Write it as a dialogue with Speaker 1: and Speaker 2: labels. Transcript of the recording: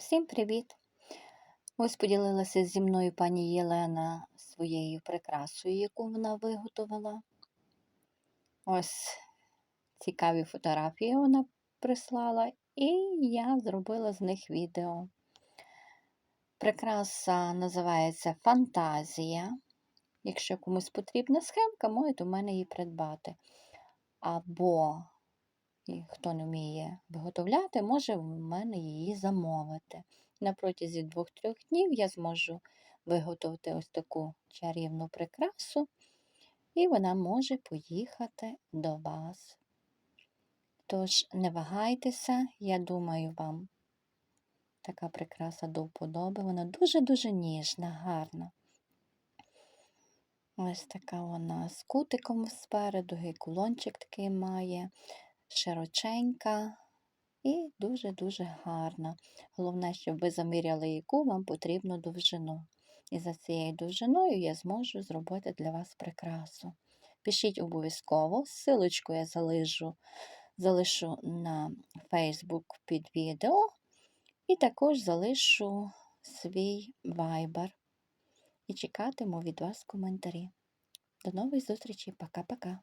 Speaker 1: Всім привіт! Ось поділилася зі мною пані Єлена своєю прикрасою, яку вона виготовила. Ось цікаві фотографії вона прислала, і я зробила з них відео. Прикраса називається Фантазія. Якщо комусь потрібна схемка, можете у мене її придбати. Або хто не вміє виготовляти, може в мене її замовити. На протязі двох-трьох днів я зможу виготовити ось таку чарівну прикрасу, і вона може поїхати до вас. Тож, не вагайтеся, я думаю, вам така прикраса до вподоби. Вона дуже-дуже ніжна, гарна. Ось така вона з кутиком спереду, і кулончик такий має широченька і дуже-дуже гарна. Головне, щоб ви заміряли, яку вам потрібну довжину. І за цією довжиною я зможу зробити для вас прикрасу. Пишіть обов'язково, ссылочку я залишу, залишу на Facebook під відео, і також залишу свій Viber. І чекатиму від вас коментарі. До нових зустрічей. Пока-пока.